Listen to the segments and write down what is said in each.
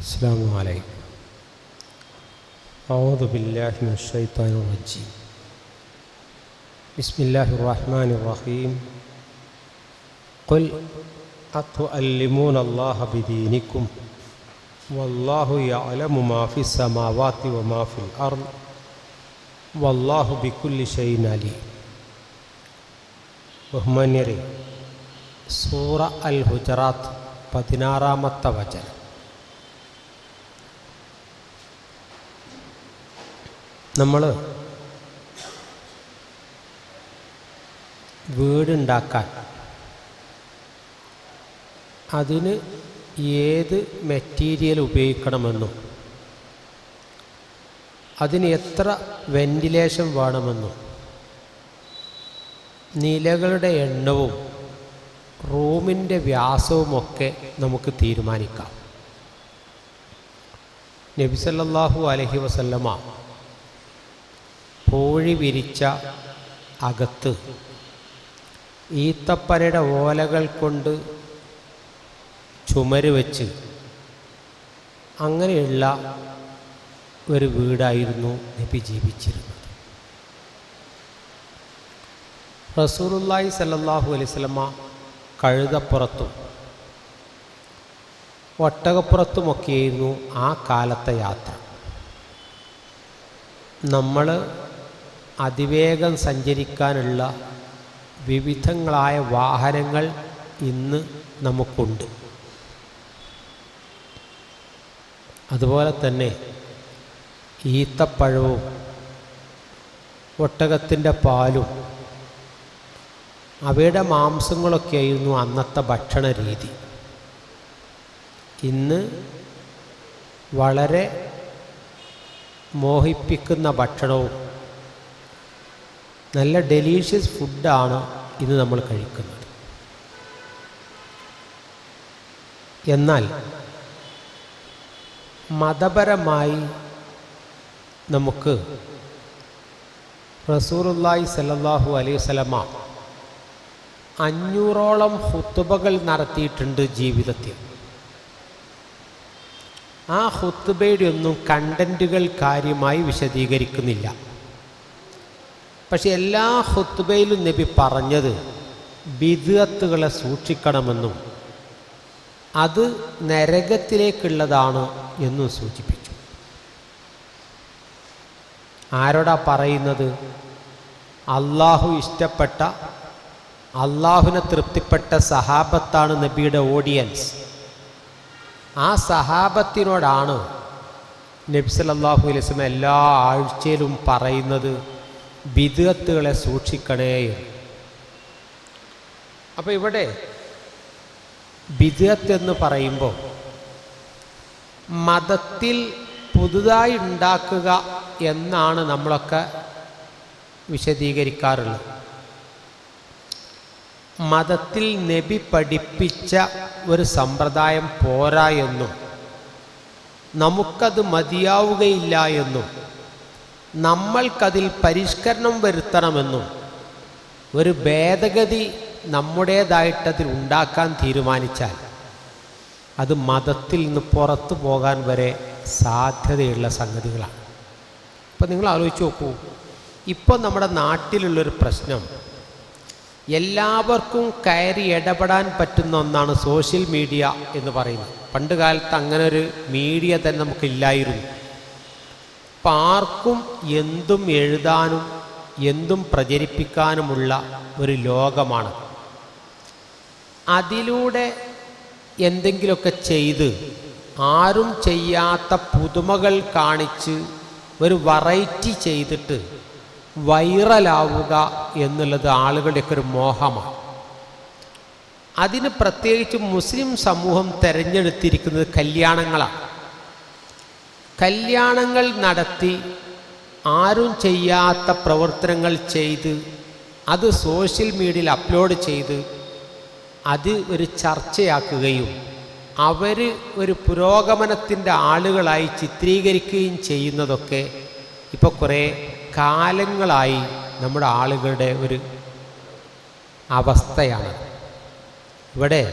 السلام عليكم أعوذ بالله من الشيطان الرجيم بسم الله الرحمن الرحيم قل أتعلمون الله بدينكم والله يعلم ما في السماوات وما في الأرض والله بكل شيء عليم ബഹുമാന്യരെ സൂറ അൽ ഹുജറാത്ത് പതിനാറാമത്തെ വചനം നമ്മൾ വീടുണ്ടാക്കാൻ അതിന് ഏത് മെറ്റീരിയൽ ഉപയോഗിക്കണമെന്നും അതിന് എത്ര വെന്റിലേഷൻ വേണമെന്നും നിലകളുടെ എണ്ണവും റൂമിന്റെ വ്യാസവുമൊക്കെ നമുക്ക് തീരുമാനിക്കാം. നബിസല്ലാഹു അലഹി വസല്ലമ കോഴി വിരിച്ച അകത്ത്. ഈത്തപ്പരയുടെ ഓലകൾ കൊണ്ട് ചുമര് വെച്ച് അങ്ങനെയുള്ള ഒരു വീടായിരുന്നു നബി ജീവിച്ചിരുന്നത്. റസൂറുല്ലായി സല്ലാഹു അലൈഹി സ്വലമ കഴുതപ്പുറത്തും ഒട്ടകപ്പുറത്തുമൊക്കെയായിരുന്നു ആ കാലത്തെ യാത്ര. നമ്മൾ അതിവേഗം സഞ്ചരിക്കാനുള്ള വിവിധങ്ങളായ വാഹനങ്ങൾ ഇന്ന് നമുക്കുണ്ട്. അതുപോലെ തന്നെ ഈത്തപ്പഴവും ഒട്ടകത്തിന്റെ പാലും അവയുടെ മാംസങ്ങളൊക്കെയായിരുന്നു അന്നത്തെ ഭക്ഷണ രീതി ഇന്ന് വളരെ മോഹിപ്പിക്കുന്ന ഭക്ഷണവും നല്ല ഡെലീഷ്യസ് ഫുഡാണ് ഇന്ന് നമ്മൾ കഴിക്കുന്നത്. എന്നാൽ മതപരമായി നമുക്ക് റസൂറുല്ലായി സല്ലല്ലാഹു അലൈഹി സ്വലമ അഞ്ഞൂറോളം ഹുത്തുബകൾ നടത്തിയിട്ടുണ്ട് ജീവിതത്തിൽ. ആ ഹുത്തുബയുടെ ഒന്നും കണ്ടന്റുകൾ കാര്യമായി വിശദീകരിക്കുന്നില്ല. പക്ഷെ എല്ലാ ഹുത്തുബയിലും നബി പറഞ്ഞത് ബിദത്തുകളെ സൂക്ഷിക്കണമെന്നും അത് നരകത്തിലേക്കുള്ളതാണ് എന്നും സൂചിപ്പിച്ചു. ആരോടാ പറയുന്നത്? അള്ളാഹു ഇഷ്ടപ്പെട്ട അള്ളാഹുവിനെ തൃപ്തിപ്പെട്ട സഹാബത്താണ് നബിയുടെ ഓഡിയൻസ്. ആ സഹാബത്തിനോടാണ് നബി സല്ലല്ലാഹു അലൈഹി വസല്ലം എല്ലാ ആഴ്ചയിലും പറയുന്നത് ബിദത്തുകളെ സൂക്ഷിക്കണേ അപ്പോൾ ഇവിടെ ബിദത്ത് എന്ന് പറയുമ്പോൾ മതത്തിൽ പുതുതായി ഉണ്ടാക്കുക എന്നാണ് നമ്മളൊക്കെ വിശദീകരിക്കാറുള്ളത്. മതത്തിൽ നബി പഠിപ്പിച്ച ഒരു സമ്പ്രദായം പോരാ എന്നും നമുക്കത് മതിയാവുകയില്ല എന്നും നമ്മൾക്കതിൽ പരിഷ്കരണം വരുത്തണമെന്നും ഒരു ഭേദഗതി നമ്മുടേതായിട്ടതിൽ ഉണ്ടാക്കാൻ തീരുമാനിച്ചാൽ അത് മതത്തിൽ നിന്ന് പുറത്തു പോകാൻ വരെ സാധ്യതയുള്ള സംഗതികളാണ്. ഇപ്പം നിങ്ങൾ ആലോചിച്ച് നോക്കൂ. ഇപ്പോൾ നമ്മുടെ നാട്ടിലുള്ളൊരു പ്രശ്നം. എല്ലാവർക്കും കയറി ഇടപെടാൻ പറ്റുന്ന ഒന്നാണ് സോഷ്യൽ മീഡിയ എന്ന് പറയുന്നത്. പണ്ട് കാലത്ത് അങ്ങനെ ഒരു മീഡിയ തന്നെ നമുക്കില്ലായിരുന്നു അപ്പം ആർക്കും എന്തും എഴുതാനും എന്തും പ്രചരിപ്പിക്കാനുമുള്ള ഒരു ലോകമാണ്. അതിലൂടെ എന്തെങ്കിലുമൊക്കെ ചെയ്ത് ആരും ചെയ്യാത്ത പുതുമകൾ കാണിച്ച് ഒരു വെറൈറ്റി ചെയ്തിട്ട് വൈറലാവുക എന്നുള്ളത് ആളുകളുടെയൊക്കെ ഒരു മോഹമാണ്. അതിന് പ്രത്യേകിച്ച് മുസ്ലിം സമൂഹം തിരഞ്ഞെടുത്തിരിക്കുന്നത് കല്യാണങ്ങളാണ്. കല്യാണങ്ങൾ നടത്തി ആരും ചെയ്യാത്ത പ്രവർത്തനങ്ങൾ ചെയ്ത് അത് സോഷ്യൽ മീഡിയയിൽ അപ്ലോഡ് ചെയ്ത് അത് ഒരു ചർച്ചയാക്കുകയും അവർ ഒരു പുരോഗമനത്തിന്റെ ആളുകളായി ചിത്രീകരിക്കുകയും ചെയ്യുന്നതൊക്കെ ഇപ്പോൾ കുറേ കാലങ്ങളായി നമ്മുടെ ആളുകളുടെ ഒരു അവസ്ഥയാണ്. ഇവിടെ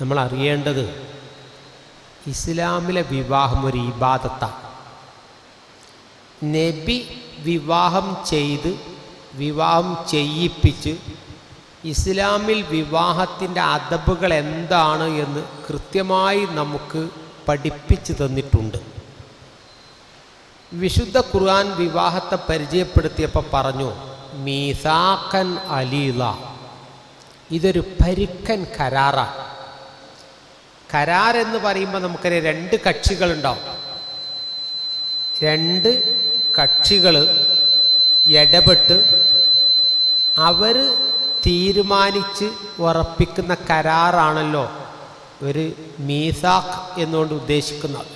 നമ്മൾ അറിയേണ്ടത് ഇസ്ലാമിലെ വിവാഹം ഒരു ഇബാദത്താണ് നബി വിവാഹം ചെയ്ത് വിവാഹം ചെയ്യിപ്പിച്ച് ഇസ്ലാമിൽ വിവാഹത്തിന്റെ അദബുകൾ എന്താണ് എന്ന് കൃത്യമായി നമുക്ക് പഠിപ്പിച്ചു തന്നിട്ടുണ്ട്. വിശുദ്ധ ഖുർആൻ വിവാഹത്തെ പരിചയപ്പെടുത്തിയപ്പോൾ പറഞ്ഞു മീസാഖൻ അലീല. ഇതൊരു പരുക്കൻ കരാറാണ് കരാർ എന്ന് പറയുമ്പോൾ നമുക്കറിയാം രണ്ട് കക്ഷികളുണ്ടാവും. രണ്ട് കക്ഷികൾ ഇടപെട്ട് അവർ തീരുമാനിച്ച് ഉറപ്പിക്കുന്ന കരാറാണല്ലോ ഒരു മീസാഖ് എന്നുകൊണ്ട് ഉദ്ദേശിക്കുന്നത്.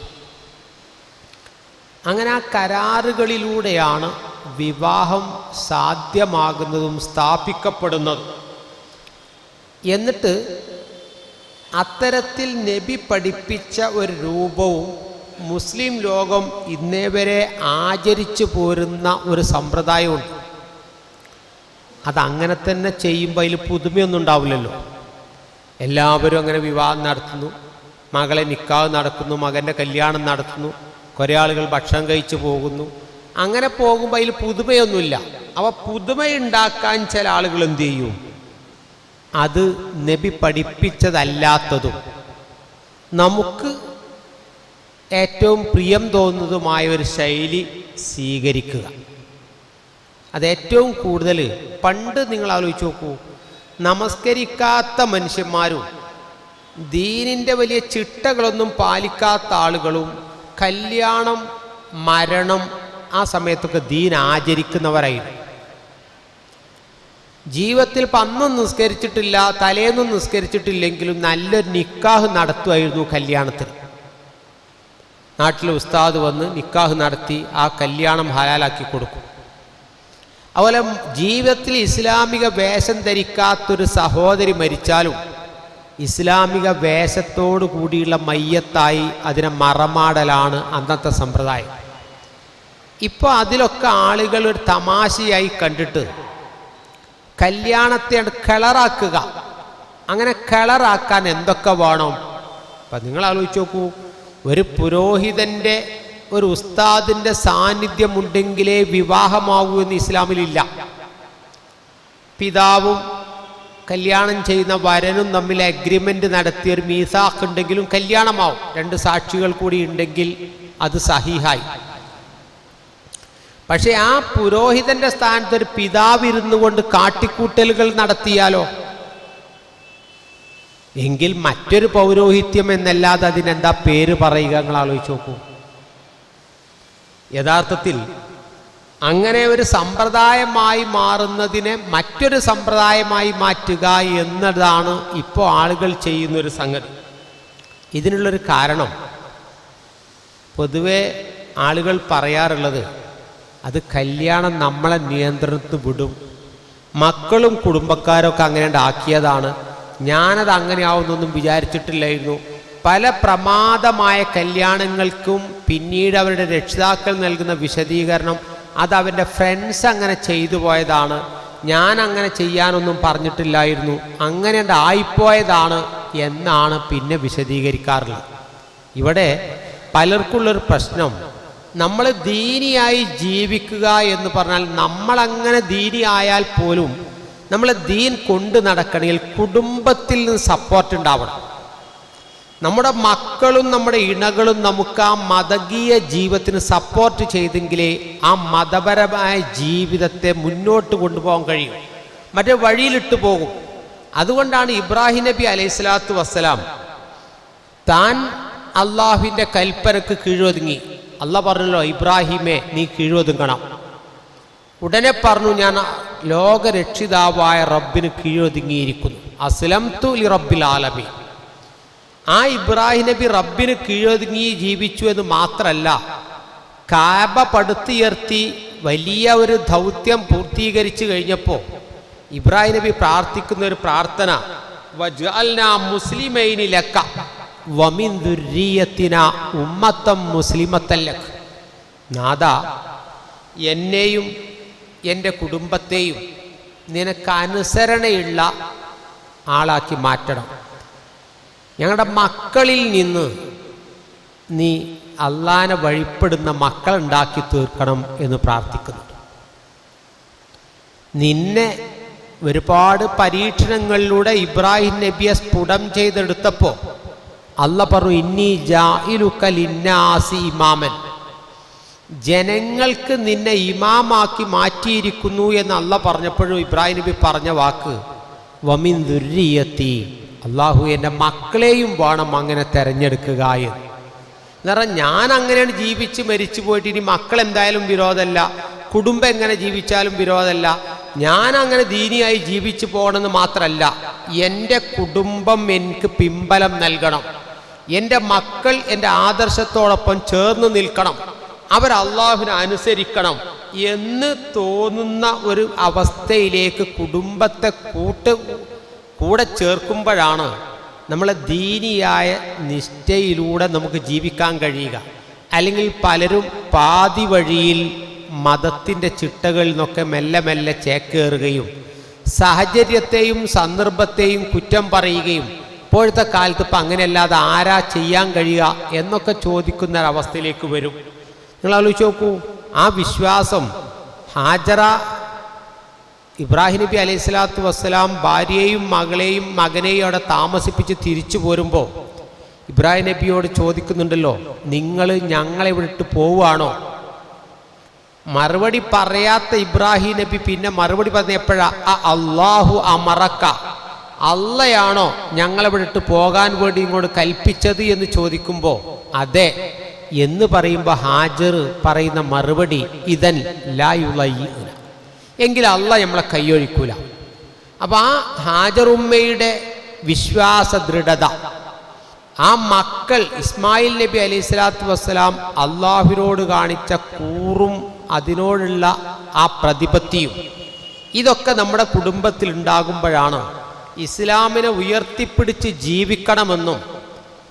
അങ്ങനെ ആ കരാറുകളിലൂടെയാണ് വിവാഹം സാധ്യമാകുന്നതും സ്ഥാപിക്കപ്പെടുന്നതും. എന്നിട്ട് അത്തരത്തിൽ നബി പഠിപ്പിച്ച ഒരു രൂപവും മുസ്ലിം ലോകം ഇന്നേ വരെ ആചരിച്ചു പോരുന്ന ഒരു സമ്പ്രദായമുണ്ട് അതങ്ങനെ തന്നെ ചെയ്യുമ്പോൾ അതിൽ പുതുമയൊന്നും ഉണ്ടാവില്ലല്ലോ. എല്ലാവരും അങ്ങനെ വിവാഹം നടത്തുന്നു. മകളെ നിക്കാഹ് നടക്കുന്നു മകന്റെ കല്യാണം നടത്തുന്നു കുറേ ആളുകൾ ഭക്ഷണം കഴിച്ചു പോകുന്നു. അങ്ങനെ പോകുമ്പോൾ അതിൽ പുതുമയൊന്നുമില്ല. അവ പുതുമയുണ്ടാക്കാൻ ചില ആളുകൾ എന്ത് ചെയ്യും? അത് നബി പഠിപ്പിച്ചതല്ലാത്തതും നമുക്ക് ഏറ്റവും പ്രിയം തോന്നുന്നതുമായ ഒരു ശൈലി സ്വീകരിക്കുക. അത് ഏറ്റവും കൂടുതൽ പണ്ട് നിങ്ങൾ ആലോചിച്ച് നോക്കൂ നമസ്കരിക്കാത്ത മനുഷ്യന്മാരും ദീനിന്റെ വലിയ ചിട്ടകളൊന്നും പാലിക്കാത്ത ആളുകളും കല്യാണം മരണം ആ സമയത്തൊക്കെ ദീൻ ആചരിക്കുന്നവരായിരുന്നു. ജീവിതത്തിൽ ഇപ്പം അന്നും നിസ്കരിച്ചിട്ടില്ല തലേന്നും നിസ്കരിച്ചിട്ടില്ലെങ്കിലും നല്ലൊരു നിക്കാഹ് നടത്തുമായിരുന്നു കല്യാണത്തിന്. നാട്ടിലെ ഉസ്താദ് വന്ന് നിക്കാഹ് നടത്തി ആ കല്യാണം ഹലാലാക്കി കൊടുക്കും. അതുപോലെ ജീവിതത്തിൽ ഇസ്ലാമിക വേഷം ധരിക്കാത്തൊരു സഹോദരി മരിച്ചാലും ഇസ്ലാമിക വേഷത്തോടു കൂടിയുള്ള മയ്യത്തായി അതിനെ മറമാടലാണ് അന്നത്തെ സമ്പ്രദായം. ഇപ്പോൾ അതിലൊക്കെ ആളുകൾ ഒരു തമാശയായി കണ്ടിട്ട് കല്യാണത്തെ കിളറാക്കുക. അങ്ങനെ കിളറാക്കാൻ എന്തൊക്കെ വേണം? അപ്പം നിങ്ങൾ ആലോചിച്ച് നോക്കൂ ഒരു പുരോഹിതന്റെ ഒരു ഉസ്താദിന്റെ സാന്നിധ്യമുണ്ടെങ്കിലേ വിവാഹമാകൂ എന്ന് ഇസ്ലാമിലില്ല. പിതാവും കല്യാണം ചെയ്യുന്ന വരനും തമ്മിൽ അഗ്രിമെന്റ് നടത്തിയ ഒരു മീസാഖ് ഉണ്ടെങ്കിലും കല്യാണമാവും. രണ്ട് സാക്ഷികൾ കൂടി ഉണ്ടെങ്കിൽ അത് സഹിഹായി. പക്ഷേ ആ പുരോഹിതന്റെ സ്ഥാനത്ത് ഒരു പിതാവ് ഇരുന്നു കൊണ്ട് കാട്ടിക്കൂട്ടലുകൾ നടത്തിയാലോ? എങ്കിൽ മറ്റൊരു പൗരോഹിത്യം എന്നല്ലാതെ അതിനെന്താ പേര് പറയുക? നിങ്ങൾ ആലോചിച്ച് നോക്കൂ. യഥാർത്ഥത്തിൽ അങ്ങനെ ഒരു സമ്പ്രദായമായി മാറുന്നതിനെ മറ്റൊരു സമ്പ്രദായമായി മാറ്റുക എന്നതാണ് ഇപ്പോൾ ആളുകൾ ചെയ്യുന്ന ഒരു സംഗതി. ഇതിനുള്ളൊരു കാരണം പൊതുവെ ആളുകൾ പറയാറുള്ളത് അത് കല്യാണം നമ്മളെ നിയന്ത്രണത്തിൽ വിടും. മക്കളും കുടുംബക്കാരൊക്കെ അങ്ങനെ ആക്കിയതാണ്. ഞാനത് അങ്ങനെ ആവുന്നൊന്നും വിചാരിച്ചിട്ടില്ലായിരുന്നു. പല പ്രമാദമായ കല്യാണങ്ങൾക്കും പിന്നീട് അവരുടെ രക്ഷിതാക്കൾ നൽകുന്ന വിശദീകരണം അത് അവന്റെ ഫ്രണ്ട്സ് അങ്ങനെ ചെയ്തു പോയതാണ്. ഞാൻ അങ്ങനെ ചെയ്യാനൊന്നും പറഞ്ഞിട്ടില്ലായിരുന്നു. അങ്ങനെ ആയിപ്പോയതാണ് എന്നാണ് പിന്നെ വിശദീകരിക്കാറുള്ളത്. ഇവിടെ പലർക്കുള്ളൊരു പ്രശ്നം നമ്മൾ ദീനിയായി ജീവിക്കുക എന്ന് പറഞ്ഞാൽ നമ്മളങ്ങനെ ദീനി ആയാൽ പോലും നമ്മൾ ദീൻ കൊണ്ടു നടക്കണമെങ്കിൽ കുടുംബത്തിൽ നിന്ന് സപ്പോർട്ട് ഉണ്ടാവണം. നമ്മുടെ മക്കളും നമ്മുടെ ഇണകളും നമുക്ക് ആ മതകീയ ജീവിതത്തിന് സപ്പോർട്ട് ചെയ്തെങ്കിലേ ആ മതപരമായ ജീവിതത്തെ മുന്നോട്ട് കൊണ്ടുപോകാൻ കഴിയും. മറ്റേ വഴിയിലിട്ട് പോകും. അതുകൊണ്ടാണ് ഇബ്രാഹിം നബി അലൈഹി സ്വലാത്തു വസ്സലാം താൻ അള്ളാഹുവിന്റെ കൽപ്പനക്ക് കീഴൊതുങ്ങി. അല്ല പറഞ്ഞല്ലോ ഇബ്രാഹിമെ നീ കീഴൊതുങ്ങണം ഉടനെ പറഞ്ഞു ഞാൻ ലോകരക്ഷിതാവായ റബ്ബിന് കീഴൊതുങ്ങിയിരിക്കുന്നു അസ്ലം തു ലി റബ്ബിൽ ആലമി ആ ഇബ്രാഹിം നബി റബ്ബിന് കീഴൊതുങ്ങി ജീവിച്ചു എന്ന് മാത്രമല്ല കാബ പടുത്തുയർത്തി വലിയ ഒരു ദൗത്യം പൂർത്തീകരിച്ചു കഴിഞ്ഞപ്പോൾ ഇബ്രാഹിം നബി പ്രാർത്ഥിക്കുന്ന ഒരു പ്രാർത്ഥന മുസ്ലിമൈനി ലക്ക. വമിൻ ഉമ്മത്തം മുസ്ലിമത്തല്ലക്. നാദ എന്നെയും എന്റെ കുടുംബത്തെയും നിനക്ക് അനുസരണയുള്ള ആളാക്കി മാറ്റണം. ഞങ്ങളുടെ മക്കളിൽ നിന്ന് നീ അള്ളാനെ വഴിപ്പെടുന്ന മക്കളുണ്ടാക്കി തീർക്കണം എന്ന് പ്രാർത്ഥിക്കുന്നു. നിന്നെ ഒരുപാട് പരീക്ഷണങ്ങളിലൂടെ ഇബ്രാഹിം നബിയെ സ്ഫുടം ചെയ്തെടുത്തപ്പോൾ അല്ല പറഞ്ഞു ഇന്നി ജാഇലുക്കലിന്നാസി ഇമാമൻ. ജനങ്ങൾക്ക് നിന്നെ ഇമാമാക്കി മാറ്റിയിരിക്കുന്നു എന്ന് അല്ല പറഞ്ഞപ്പോഴും ഇബ്രാഹിം നബി പറഞ്ഞ വാക്ക് വമിൻ ദുര്യത്തി. അള്ളാഹു എന്റെ മക്കളെയും വേണം അങ്ങനെ തിരഞ്ഞെടുക്കുക എന്ന്. എന്ന് ഞാൻ അങ്ങനെയാണ് ജീവിച്ച് മരിച്ചു പോയിട്ട് ഇനി മക്കൾ എന്തായാലും വിരോധമല്ല കുടുംബം എങ്ങനെ ജീവിച്ചാലും വിരോധമല്ല ഞാൻ അങ്ങനെ ദീനിയായി ജീവിച്ചു പോകണമെന്ന് മാത്രമല്ല എന്റെ കുടുംബം എനിക്ക് പിമ്പലം നൽകണം. എന്റെ മക്കൾ എന്റെ ആദർശത്തോടൊപ്പം ചേർന്ന് നിൽക്കണം. അവർ അള്ളാഹുവിനെ അനുസരിക്കണം എന്ന് തോന്നുന്ന ഒരു അവസ്ഥയിലേക്ക് കുടുംബത്തെ കൂട്ട് കൂടെ ചേർക്കുമ്പോഴാണ് നമ്മളെ ദീനിയായ നിഷ്ഠയിലൂടെ നമുക്ക് ജീവിക്കാൻ കഴിയുക. അല്ലെങ്കിൽ പലരും പാതി വഴിയിൽ മതത്തിന്റെ ചിട്ടകളിൽ നിന്നൊക്കെ മെല്ലെ മെല്ലെ ചേക്കേറുകയും സാഹചര്യത്തെയും സന്ദർഭത്തെയും കുറ്റം പറയുകയും ഇപ്പോഴത്തെ കാലത്ത് ഇപ്പം അങ്ങനെയല്ലാതെ ആരാ ചെയ്യാൻ കഴിയുക എന്നൊക്കെ ചോദിക്കുന്ന ഒരവസ്ഥയിലേക്ക് വരും. നിങ്ങൾ ആലോചിച്ച് നോക്കൂ ആ വിശ്വാസം ഹാജറ ഇബ്രാഹിം നബി അലൈഹി സ്വലാത്തു വസ്സലാം ഭാര്യയെയും മകളെയും മകനെയും അവിടെ താമസിപ്പിച്ച് തിരിച്ചു പോരുമ്പോൾ ഇബ്രാഹിം നബിയോട് ചോദിക്കുന്നുണ്ടല്ലോ നിങ്ങൾ ഞങ്ങളെ വിട്ട് പോവുകയാണോ? മറുപടി പറയാത്ത ഇബ്രാഹിം നബി പിന്നെ മറുപടി പറഞ്ഞ എപ്പോഴാ? അള്ളാഹു അമറക്ക. അള്ളയാണോ ഞങ്ങളെ വിട്ട് പോകാൻ വേണ്ടി ഇങ്ങോട്ട് കൽപ്പിച്ചത് എന്ന് ചോദിക്കുമ്പോൾ അതെ. എന്ന് പറയുമ്പോൾ ഹാജർ പറയുന്ന മറുപടി ഇതൻ ലായുള്ള എങ്കിൽ അല്ല നമ്മളെ കൈയൊഴിക്കൂല. അപ്പം ആ ഹാജറുമ്മയുടെ വിശ്വാസ ദൃഢത ആ മക്കൾ ഇസ്മായിൽ നബി അലൈഹി സ്വലാത്തു വസ്സലാം അള്ളാഹുവിനോട് കാണിച്ച കൂറും അതിനോടുള്ള ആ പ്രതിപത്തിയും ഇതൊക്കെ നമ്മുടെ കുടുംബത്തിൽ ഉണ്ടാകുമ്പോഴാണ് ഇസ്ലാമിനെ ഉയർത്തിപ്പിടിച്ച് ജീവിക്കണമെന്നും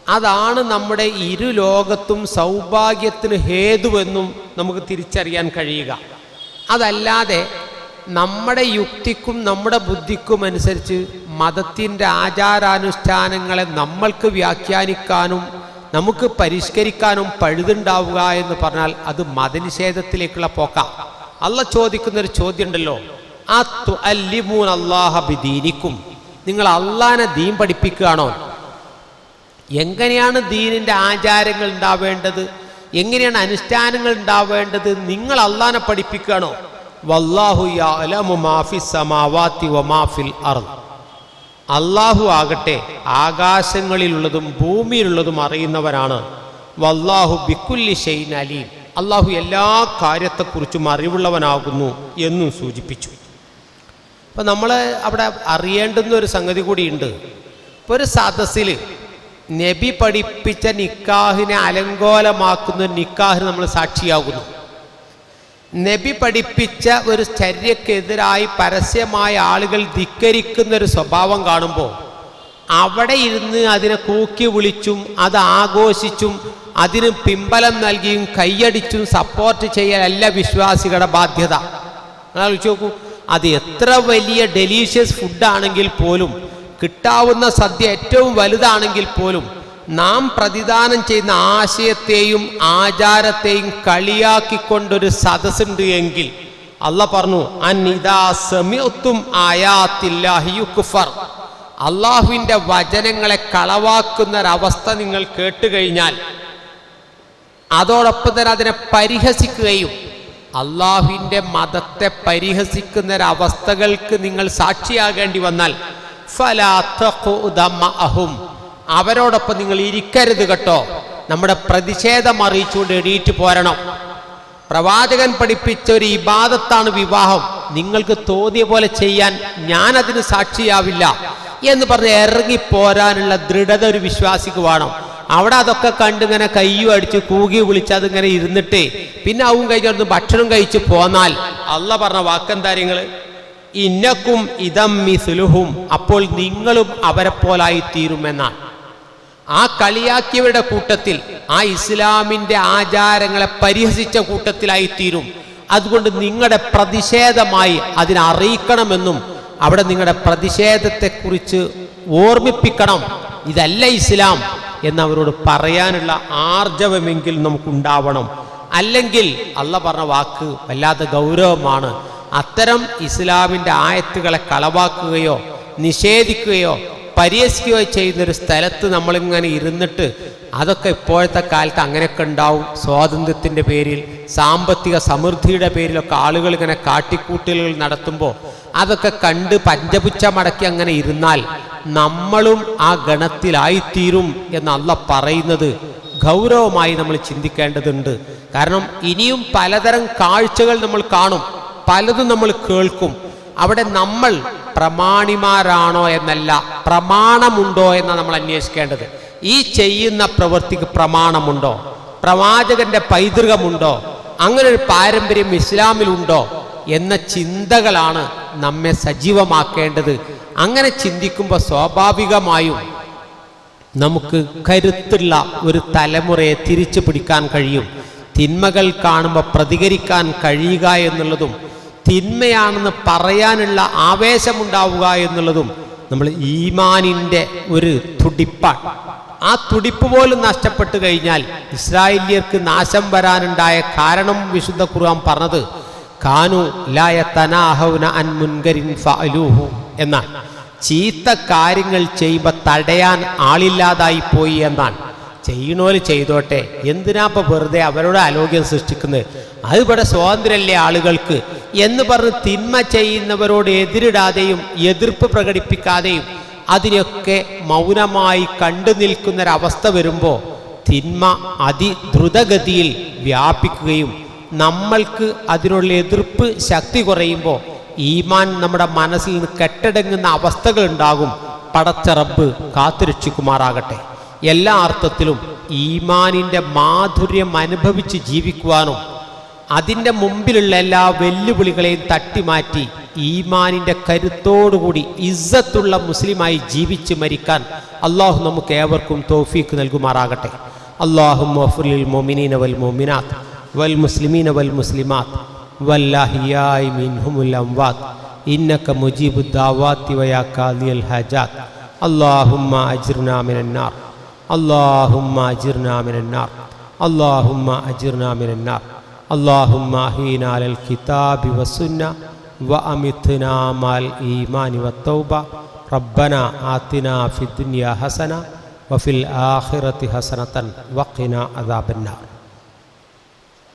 അതാണ് നമ്മുടെ ഇരു ലോകത്തും സൗഭാഗ്യത്തിന് ഹേതുവെന്നും നമുക്ക് തിരിച്ചറിയാൻ കഴിയുക. അതല്ലാതെ നമ്മുടെ യുക്തിക്കും നമ്മുടെ ബുദ്ധിക്കും അനുസരിച്ച് മതത്തിന്റെ ആചാരാനുഷ്ഠാനങ്ങളെ നമ്മൾക്ക് വ്യാഖ്യാനിക്കാനും നമുക്ക് പരിഷ്കരിക്കാനും പഴുതുണ്ടാവുക എന്ന് പറഞ്ഞാൽ അത് മതനിഷേധത്തിലേക്കുള്ള പോക്ക. അല്ല ചോദിക്കുന്നൊരു ചോദ്യം ഉണ്ടല്ലോ ആ അല്ലിമൂൻ അള്ളാഹ ബിദീനിക്കും? നിങ്ങൾ അള്ളാനെ ദീൻ പഠിപ്പിക്കുകയാണോ? എങ്ങനെയാണ് ദീനിന്റെ ആചാരങ്ങൾ ഉണ്ടാവേണ്ടത്? എങ്ങനെയാണ് അനുഷ്ഠാനങ്ങൾ ഉണ്ടാവേണ്ടത്? നിങ്ങൾ അള്ളാനെ പഠിപ്പിക്കുകയാണോ? അള്ളാഹു ആകട്ടെ ആകാശങ്ങളിലുള്ളതും ഭൂമിയിലുള്ളതും അറിയുന്നവനാണ്. വല്ലാഹു ബിക്കുല്ലി ഷെയ്ൻ അലീം. അള്ളാഹു എല്ലാ കാര്യത്തെക്കുറിച്ചും അറിവുള്ളവനാകുന്നു എന്നും സൂചിപ്പിച്ചു. അപ്പം നമ്മൾ അവിടെ അറിയേണ്ടുന്ന ഒരു സംഗതി കൂടിയുണ്ട് ഇപ്പോൾ ഒരു സദസ്സിൽ നബി പഠിപ്പിച്ച നിക്കാഹിനെ അലങ്കോലമാക്കുന്ന നിക്കാഹിന് നമ്മൾ സാക്ഷിയാകുന്നു. നബി പഠിപ്പിച്ച ഒരു ചര്യക്കെതിരായി പരസ്യമായ ആളുകൾ ധിക്കരിക്കുന്ന ഒരു സ്വഭാവം കാണുമ്പോൾ അവിടെ ഇരുന്ന് അതിനെ കൂക്കി വിളിച്ചും അത് ആഘോഷിച്ചും അതിന് പിമ്പലം നൽകിയും കൈയടിച്ചും സപ്പോർട്ട് ചെയ്യലല്ല വിശ്വാസികളുടെ ബാധ്യത. ആലോചിച്ച് നോക്കൂ. അത് എത്ര വലിയ ഡെലീഷ്യസ് ഫുഡാണെങ്കിൽ പോലും കിട്ടാവുന്ന സദ്യ ഏറ്റവും വലുതാണെങ്കിൽ പോലും നാം പ്രതിദാനം ചെയ്യുന്ന ആശയത്തെയും ആചാരത്തെയും കളിയാക്കിക്കൊണ്ടൊരു സദസ്സുണ്ട് എങ്കിൽ അല്ല പറഞ്ഞു അന്നിതാ സമയത്തും ആയാത്തില്ലാഹിയുക്കുഫർ അള്ളാഹുവിന്റെ വചനങ്ങളെ കളവാക്കുന്ന ഒരവസ്ഥ നിങ്ങൾ കേട്ടുകഴിഞ്ഞാൽ അതോടൊപ്പം തന്നെ അതിനെ പരിഹസിക്കുകയും അള്ളാഹുവിന്റെ മതത്തെ പരിഹസിക്കുന്ന ഒരവസ്ഥകൾക്ക് നിങ്ങൾ സാക്ഷിയാകേണ്ടി വന്നാൽ ഫലാത്തഹും അവരോടൊപ്പം നിങ്ങൾ ഇരിക്കരുത് കേട്ടോ. നമ്മുടെ പ്രതിഷേധം അറിയിച്ചുകൊണ്ട് എണീറ്റ് പോരണം. പ്രവാചകൻ പഠിപ്പിച്ച ഒരു ഇബാദത്താണ് വിവാഹം. നിങ്ങൾക്ക് തോന്നിയ പോലെ ചെയ്യാൻ ഞാൻ അതിന് സാക്ഷിയാവില്ല എന്ന് പറഞ്ഞ് ഇറങ്ങി പോരാനുള്ള ദൃഢത ഒരു വിശ്വാസിക്ക് വേണം. അവിടെ അതൊക്കെ കണ്ടിങ്ങനെ കയ്യും അടിച്ച് കൂകി വിളിച്ച് അതിങ്ങനെ ഇരുന്നിട്ട് പിന്നെ അവൻ കഴിഞ്ഞു ഭക്ഷണം കഴിച്ച് പോന്നാൽ അല്ല പറഞ്ഞ വാക്കെന്താ നിങ്ങൾ ഇന്നക്കും ഇതം മിസുലുഹും അപ്പോൾ നിങ്ങളും അവരെ പോലായി തീരുമെന്നാണ് ആ കളിയാക്കിയവരുടെ കൂട്ടത്തിൽ ആ ഇസ്ലാമിന്റെ ആചാരങ്ങളെ പരിഹസിച്ച കൂട്ടത്തിലായി തീരും അതുകൊണ്ട് നിങ്ങളുടെ പ്രതിഷേധമായി അതിനറിയിക്കണമെന്നും അവിടെ നിങ്ങളുടെ പ്രതിഷേധത്തെക്കുറിച്ച് ഓർമ്മിപ്പിക്കണം. ഇതല്ല ഇസ്ലാം. എന്നവരോട് പറയാനുള്ള ആർജവമെങ്കിൽ നമുക്കുണ്ടാവണം. അല്ലെങ്കിൽ അള്ള പറഞ്ഞ വാക്ക് വല്ലാത്ത ഗൗരവമാണ്. അത്തരം ഇസ്ലാമിന്റെ ആയത്തുകളെ കളവാക്കുകയോ നിഷേധിക്കുകയോ പരിഹസിക്കുകയോ ചെയ്യുന്നൊരു സ്ഥലത്ത് നമ്മളിങ്ങനെ ഇരുന്നിട്ട് അതൊക്കെ ഇപ്പോഴത്തെ കാലത്ത് അങ്ങനെയൊക്കെ ഉണ്ടാവും. സ്വാതന്ത്ര്യത്തിന്റെ പേരിൽ സാമ്പത്തിക സമൃദ്ധിയുടെ പേരിലൊക്കെ ആളുകൾ ഇങ്ങനെ കാട്ടിക്കൂട്ടലുകൾ നടത്തുമ്പോൾ അതൊക്കെ കണ്ട് പഞ്ചപുച്ച മടക്കി അങ്ങനെ ഇരുന്നാൽ നമ്മളും ആ ഗണത്തിലായിത്തീരും എന്ന് പറയുന്നത്. ഗൗരവമായി നമ്മൾ ചിന്തിക്കേണ്ടതുണ്ട്. കാരണം ഇനിയും പലതരം കാഴ്ചകൾ നമ്മൾ കാണും. പലതും നമ്മൾ കേൾക്കും. അവിടെ നമ്മൾ പ്രമാണിമാരാണോ എന്നല്ല പ്രമാണമുണ്ടോ എന്നാണ് നമ്മൾ അന്വേഷിക്കേണ്ടത്. ഈ ചെയ്യുന്ന പ്രവൃത്തിക്ക് പ്രമാണമുണ്ടോ? പ്രവാചകന്റെ പൈതൃകമുണ്ടോ? അങ്ങനെ ഒരു പാരമ്പര്യം ഇസ്ലാമിലുണ്ടോ? എന്ന ചിന്തകളാണ് നമ്മെ സജീവമാക്കേണ്ടത്. അങ്ങനെ ചിന്തിക്കുമ്പോൾ സ്വാഭാവികമായും നമുക്ക് കരുത്തുള്ള ഒരു തലമുറയെ തിരിച്ചു പിടിക്കാൻ കഴിയും. തിന്മകൾ കാണുമ്പോൾ പ്രതികരിക്കാൻ കഴിയുക എന്നുള്ളതും തിന്മയാണെന്ന് പറയാനുള്ള ആവേശമുണ്ടാവുക എന്നുള്ളതും നമ്മൾ ഈമാനിന്റെ ഒരു തുടിപ്പാണ്. ആ തുടിപ്പ് പോലും നഷ്ടപ്പെട്ടു കഴിഞ്ഞാൽ ഇസ്രായേലിയർക്ക് നാശം വരാനുണ്ടായ കാരണം വിശുദ്ധ ഖുർആൻ പറഞ്ഞത് കാനു ലായ തനാഹൗന അൻ മുൻകരിൻ ഫഅലൂഹു. എന്നാണ് ചീത്ത കാര്യങ്ങൾ ചെയ്യുമ്പോൾ തടയാൻ ആളില്ലാതായി പോയി എന്നാണ്. ചെയ്യണോൽ ചെയ്തോട്ടെ. എന്തിനാ ഇപ്പൊ വെറുതെ അവരുടെ ആരോഗ്യം സൃഷ്ടിക്കുന്നത് അത് ഇവിടെ സ്വാതന്ത്ര്യമല്ലേ ആളുകൾക്ക്? എന്ന് പറഞ്ഞ് തിന്മ ചെയ്യുന്നവരോട് എതിരിടാതെയും എതിർപ്പ് പ്രകടിപ്പിക്കാതെയും അതിനൊക്കെ മൗനമായി കണ്ടു നിൽക്കുന്നൊരവസ്ഥ വരുമ്പോൾ തിന്മ അതിദ്രുതഗതിയിൽ വ്യാപിക്കുകയും നമ്മൾക്ക് അതിനുള്ള എതിർപ്പ് ശക്തി കുറയുമ്പോൾ ഈമാൻ നമ്മുടെ മനസ്സിൽ നിന്ന് കെട്ടടങ്ങുന്ന അവസ്ഥകൾ ഉണ്ടാകും. പടച്ച റബ്ബ് കാത്തുരക്ഷിക്കുമാറാകട്ടെ എല്ലാ അർത്ഥത്തിലും ഈമാനിന്റെ മാധുര്യം അനുഭവിച്ച് ജീവിക്കുവാനും അതിന്റെ മുമ്പിലുള്ള എല്ലാ വെല്ലുവിളികളെയും തട്ടിമാറ്റി ഈമാനിന്റെ കരുത്തോടുകൂടി ഇസ്സത്തുള്ള മുസ്ലിമായി ജീവിച്ച് മരിക്കാൻ അള്ളാഹു നമുക്ക് ഏവർക്കും തോഫീക്ക് നൽകുമാറാകട്ടെ. അള്ളാഹു മൊഫുലിൽ മൊമിനീന വൽ മൊമിനാത്ത് വൽ മുസ്ലിമീന വൽ മുസ്ലിമാത്ത്. വല്ലാഹിയായി മിൻഹുമുൽ അംവാത്ത് ഇന്നക മുജീബു ദാവാത്തി വയാ കാദിയൽ ഹജാത്ത് അള്ളാഹുമ്മ അജ്ർനാ മിനന്നാർ اللهم أجرنا من النار اللهم أجرنا من النار اللهم أحينا على الكتاب والسنة وأمتنا مع الإيمان والتوبة ربنا آتنا في الدنيا حسنة وفي الآخرة حسنة وقنا عذاب النار